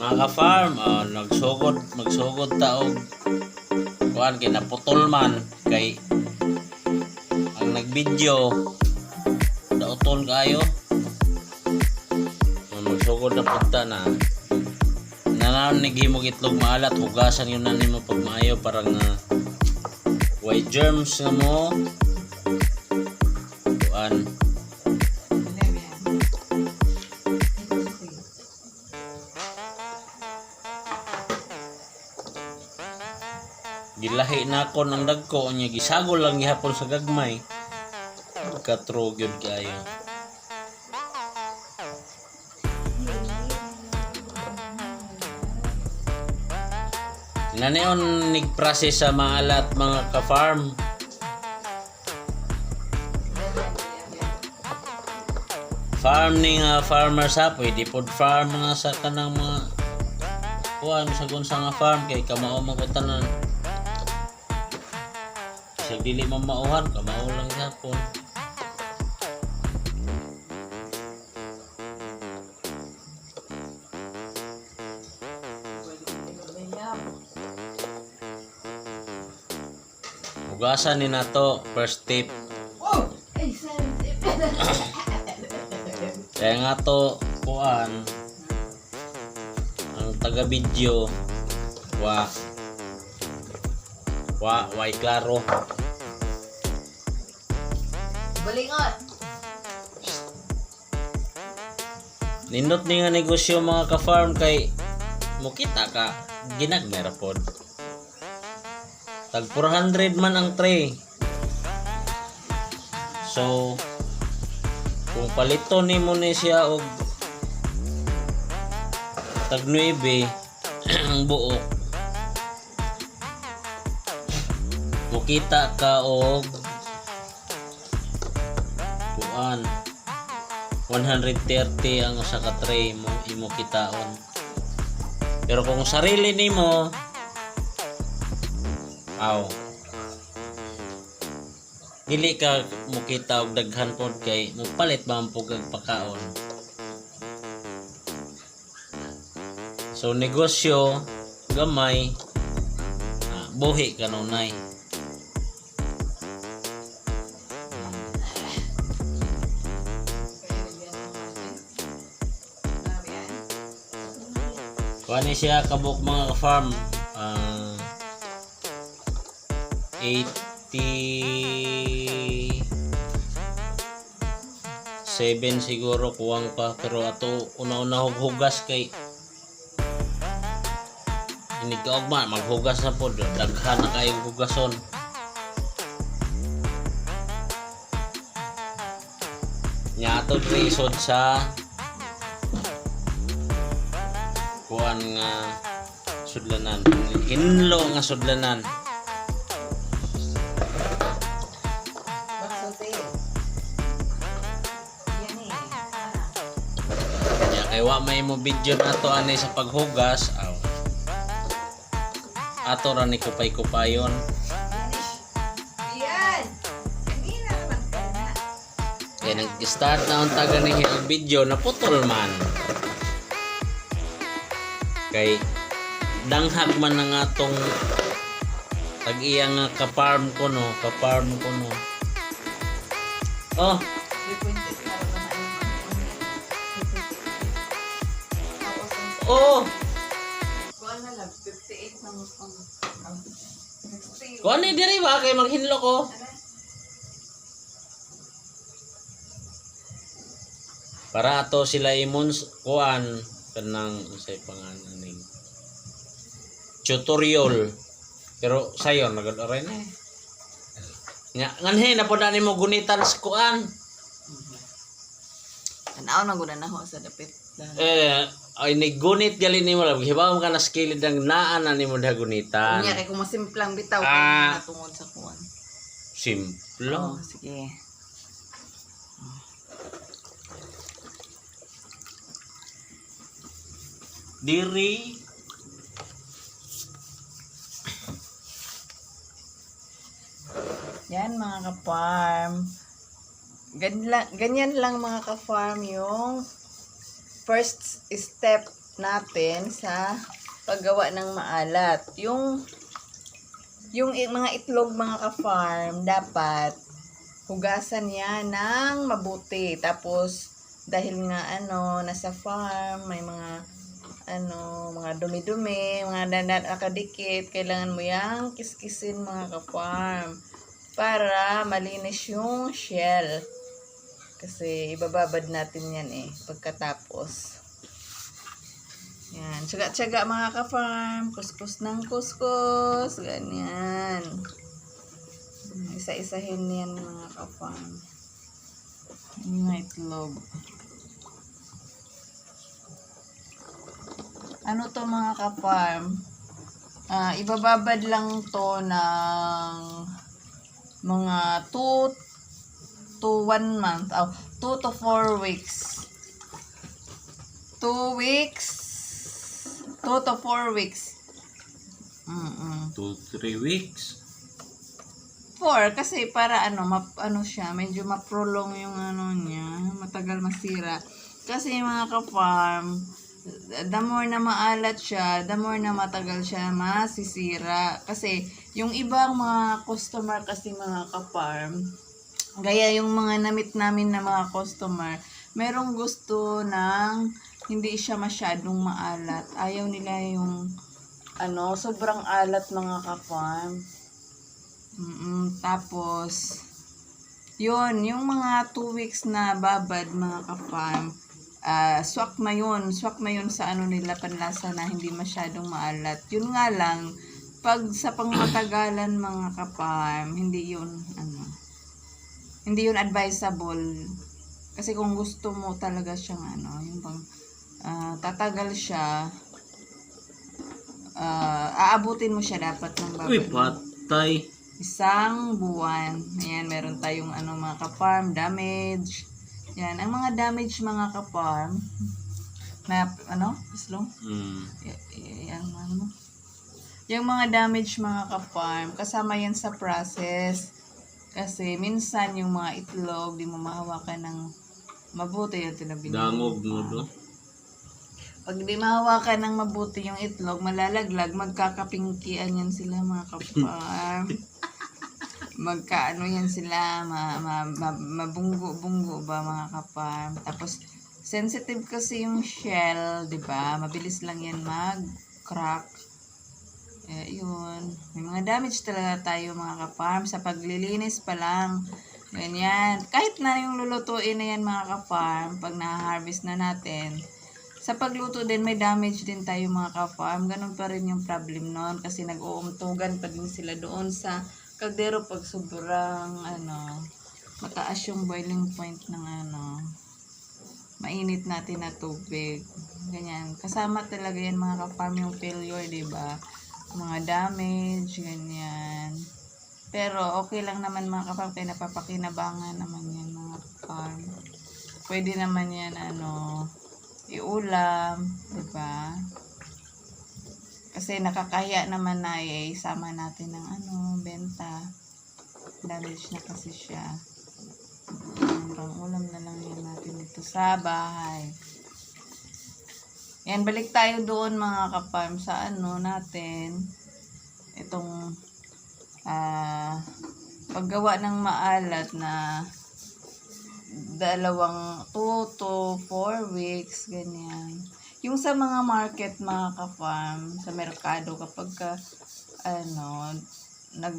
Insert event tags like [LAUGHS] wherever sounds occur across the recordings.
Mga ka-farm, ah, nagsugod, magsugod taog. Kuan kay naputol man kay ang nagbidyo daoton kayo. Magsugod na punta na. Nanaon ni gihimo itlog maalat hugasan yun na nimo pag maayo para nga white germs nga mo. Kuan gilahi na ako ng dagko nya gisagol lang gihapon sa gagmay. Katrog yun kayo. Nanion nigprocess sa mga alat mga ka-farm. Farm ni nga farmer sa pwede pod farm nga sa kanang mga kuan sa gunsa nga farm kay kamao man Sa dili man mauhan kamao lang gyapon. Hugasan ni nato first tip. Kaya nga to kuan ang taga video wa wa way klaro Balingot. nindot ni nga negosyo mga ka-farm kay mukita ka ginagmera pod tag 400 man ang tray. So kung palito ni mo ni siya og tag 9 [CLEARS THROAT] ang buok mukita ka og kuan 130 ang usa ka tray mo imo kitaon. Pero kung sarili nimo aw. Dili ka mukita og daghan pod kay mupalit ba ang pugag pakaon so negosyo gamay ah, buhi kanunay ni siya kabuk mga farm ah 80 7 siguro kuwang pa pero ato una-una hug hugas kay ini kaugma maghugas na po daghan na kayo hugason. Nya ato isod sa sudlanan. Hinlo nga sudlanan. Nya kay wa may mo video na to ani sa paghugas. Aw. Ato ra ni kupay-kupayon. Yan. Kanina naman ka na. kay nag-start na ang taga ni video. Na putol man. Kay danghag man na nga tong tag iya nga ka-farm ko no ka-farm ko no oh 3.6 na naman na yung Tapos oh kuha na lang. 58 na mo pang. 60. kuan ni diri ba kay maghinlo ko para ato sila imon kuan kanang say pangalan ning tutorial pero sayo nagad rin eh nga nganhe na pod ani mo gunitan sa kuan Tanaw na guna na ho sa dapit. eh ay ni gunit gali nimo lang hibaw ka na skilled ang naan na nimo da gunitan Kunya kay kung masimplang bitaw Ah. ah. tungod sa kuwan. simple Oh, sige. diri Yan mga ka-farm. Ganyan lang, mga ka-farm yung first step natin sa paggawa ng maalat. Yung yung mga itlog mga ka-farm dapat hugasan niya ng mabuti. Tapos dahil nga ano nasa farm may mga ano mga dumi-dumi, mga dandan nakadikit, kailangan mo yang kiskisin mga ka-farm para malinis yung shell. Kasi ibababad natin yan eh pagkatapos. Yan. Tsaga-tsaga mga ka-farm. Kuskus ng kuskus. Ganyan. Isa-isahin yan mga ka-farm. Yung itlog. Ano to mga ka-farm? Ah, ibababad lang to ng mga 2 to 1 month. Oh, 2 to 4 weeks. 2 weeks. 2 to 4 weeks. Mm-mm. 2-3 weeks. 4 kasi para ano, map, ano siya, medyo ma-prolong yung ano niya, matagal masira. Kasi mga ka-farm, the more na maalat siya, the more na matagal siya masisira. Kasi yung ibang mga customer kasi mga ka-farm, gaya yung mga namit namin na mga customer, merong gusto ng hindi siya masyadong maalat. Ayaw nila yung ano, sobrang alat mga ka-farm. Mm, tapos, yun, yung mga 2 weeks na babad mga ka-farm, ah swak na yun. Swak na yun sa ano nila panlasa na hindi masyadong maalat. Yun nga lang, pag sa pangmatagalan mga ka-farm, hindi yun, ano, hindi yun advisable. Kasi kung gusto mo talaga siyang ano, yung bang ah, tatagal siya, ah, aabutin mo siya dapat ng babad. Uy, patay. Isang buwan. Ayan, meron tayong ano mga ka-farm, damage. Yan, ang mga damage mga ka-farm, na ano, islong? Mm. Yan, ano. Yung mga damage mga ka-farm, kasama yan sa process. Kasi minsan yung mga itlog, di mo mahawakan ng mabuti yung tinabing. Dangog no do. Pag di mahawakan ng mabuti yung itlog, malalaglag, magkakapingkian yan sila mga ka-farm. [LAUGHS] Magkaano yan sila, ma, ma, ma, mabunggo-bunggo ba mga ka-farm. Tapos, sensitive kasi yung shell, di ba? Mabilis lang yan mag-crack. Eh, yun. May mga damage talaga tayo mga ka-farm sa paglilinis pa lang. Ganyan. Kahit na yung lulutuin na yan mga ka-farm, pag na-harvest na natin, sa pagluto din, may damage din tayo mga ka-farm. Ganun pa rin yung problem noon kasi nag-uumtugan pa din sila doon sa kaldero pag sobrang ano, mataas yung boiling point ng ano, mainit natin na tubig. Ganyan. Kasama talaga yan mga ka-farm yung failure, ba? Mga damage, ganyan. Pero okay lang naman mga ka-farm kaya napapakinabangan naman yan mga ka-farm. Pwede naman yan ano, iulam, ba? Kasi nakakahiya naman na eh, isama natin ng ano, benta. Damage na kasi siya. Hanggang ulam na lang yan natin dito sa bahay. Yan, balik tayo doon mga kaparm sa ano natin. Itong ah paggawa ng maalat na dalawang 2 to 4 weeks, ganyan. Yung sa mga market, mga ka-farm, sa merkado, kapag ka, ano, nag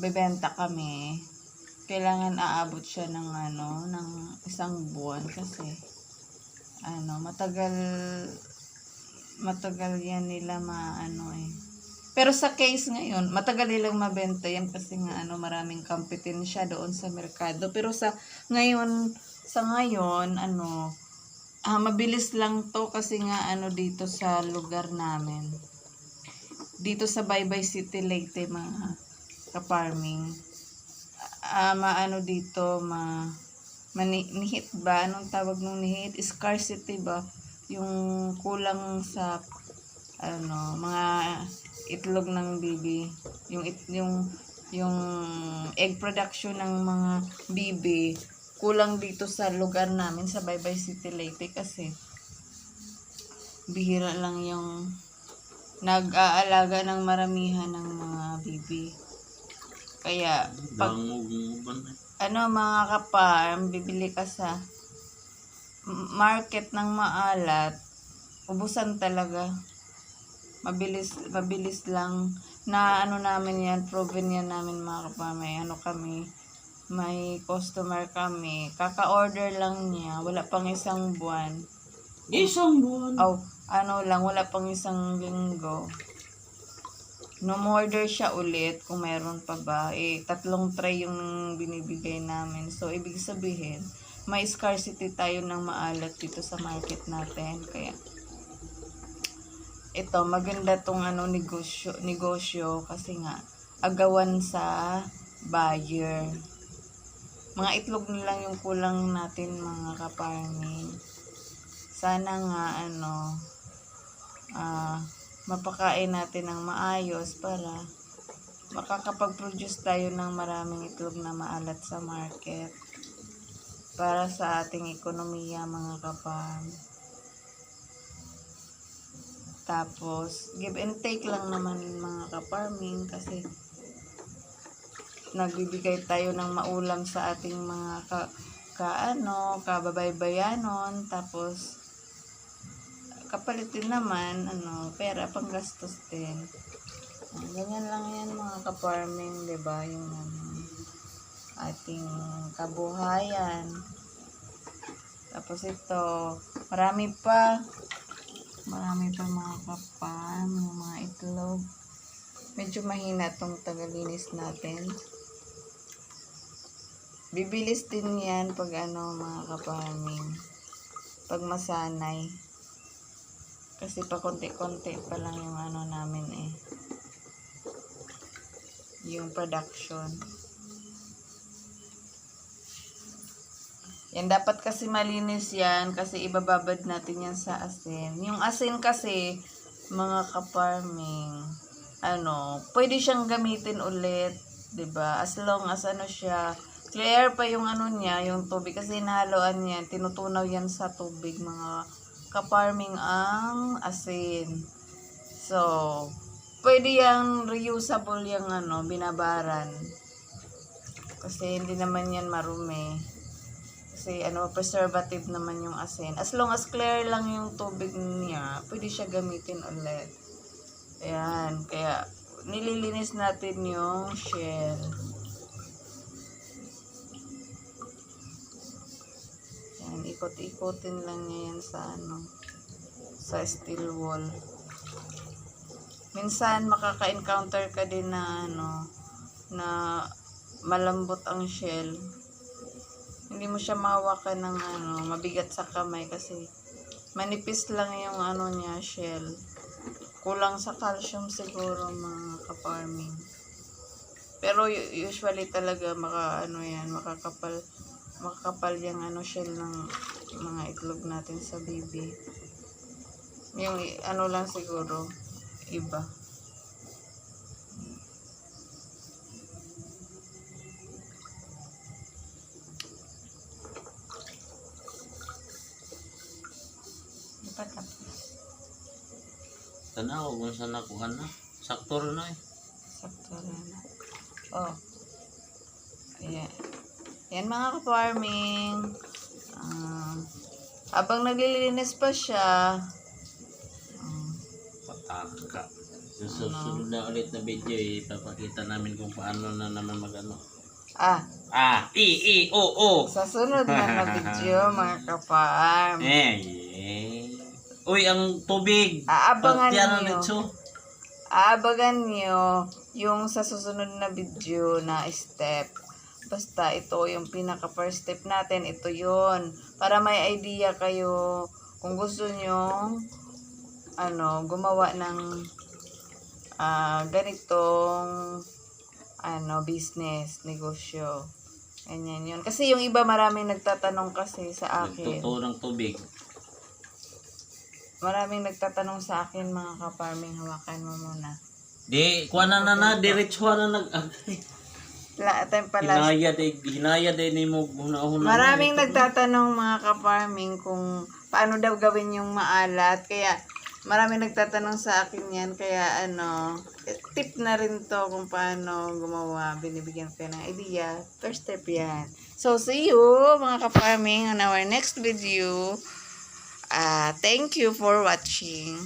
bebenta kami, kailangan aabot siya ng ano, ng isang buwan kasi ano, matagal matagal yan nila maano eh. Pero sa case ngayon, matagal nilang mabenta yan kasi nga ano, maraming kompetensya doon sa merkado. Pero sa ngayon, sa ngayon, ano, ah, mabilis lang to kasi nga ano dito sa lugar namin. Dito sa Baybay City, Leyte, mga ka-farming. Ah, maano dito, ma mani, nihit ba? Anong tawag nung nihit? Scarcity ba? Yung kulang sa ano, mga itlog ng bibi. Yung it, yung yung egg production ng mga bibi kulang dito sa lugar namin sa Baybay City Leyte kasi bihira lang yung nag-aalaga ng maramihan ng mga bibi. Kaya, pag na? ano mga kaparm, bibili ka sa market ng maalat, ubusan talaga. Mabilis, mabilis lang na ano namin yan, proven yan namin mga kaparm. May ano kami, may customer kami. Kaka-order lang niya, wala pang isang buwan. Isang buwan. Oh, ano lang, wala pang isang linggo. No-order siya ulit kung meron pa ba. Eh, tatlong tray yung binibigay namin. So, ibig sabihin, may scarcity tayo ng maalat dito sa market natin. Kaya, ito, maganda tong ano, negosyo, negosyo kasi nga, agawan sa buyer. Mga itlog lang yung kulang natin mga kaparming sana nga ano ah mapakain natin ng maayos para makakapag-produce tayo ng maraming itlog na maalat sa market para sa ating ekonomiya mga kapam. Tapos, give and take lang naman mga kaparming kasi nagbibigay tayo ng maulam sa ating mga ka, kaano, kababaybayanon, tapos kapalit din naman, ano, pera panggastos din. Ah, Ganyan lang yan mga ka-farming, di ba? Yung ano, ating kabuhayan. Tapos ito, marami pa. Marami pa mga kapam, yung mga itlog. Medyo mahina tong tagalinis natin. Bibilis din yan pag ano mga kaparming. Pag masanay. Kasi pa konti-konti pa lang yung ano namin eh. Yung production. Yan dapat kasi malinis yan kasi ibababad natin yan sa asin. Yung asin kasi mga ka-farming ano, pwede siyang gamitin ulit, 'di ba? As long as ano siya, clear pa yung ano niya, yung tubig kasi nahaluan niya, tinutunaw yan sa tubig mga ka-farming ang asin. So, pwede yang reusable yung ano, binabaran. Kasi hindi naman yan marumi. Kasi ano, preservative naman yung asin. As long as clear lang yung tubig niya, pwede siya gamitin ulit. Ayan, kaya nililinis natin yung shell. Ikot-ikotin lang niya yan sa ano, sa steel wall. Minsan makaka-encounter ka din na ano, na malambot ang shell. Hindi mo siya mahawakan ng ano, mabigat sa kamay kasi manipis lang yung ano niya, shell. Kulang sa calcium siguro mga ka-farming. Pero usually talaga maka ano yan, makakapal makakapal yung ano shell ng mga itlog natin sa baby. Yung ano lang siguro iba. Dapat lang. Tanaw kung saan nakuha na. Sakto rin na eh. Sakto rin na. Oh. Ayan. Yan mga ka-farming. Ah, habang naglilinis pa siya, ah, Pataka. Sa susunod na ulit na video, eh, ipapakita namin kung paano na naman magano. ah, Ah, i, i, o, o. sa sunod na na video [LAUGHS] mga ka-farm, Eh, yeah. Uy, ang tubig. aabangan Pagtiyan nyo, nito. aabangan nyo yung sa susunod na video na step. Basta ito yung pinaka first step natin, ito yon Para may idea kayo kung gusto nyo ano, gumawa ng ah, ganitong ano, business, negosyo. Ganyan yun. Kasi yung iba maraming nagtatanong kasi sa akin. Nagtotoo ng tubig. Maraming nagtatanong sa akin mga ka-farming, hawakan mo muna. Di, kuha na na na, diretso na nag... La, time pala. Hinaya de, hinaya de ni mo huna-huna. Maraming nagtatanong mga ka-farming kung paano daw gawin yung maalat. Kaya marami nagtatanong sa akin yan. Kaya ano, tip na rin to kung paano gumawa. Binibigyan ko ng idea. First step yan. So, see you mga ka-farming on our next video. Ah, thank you for watching.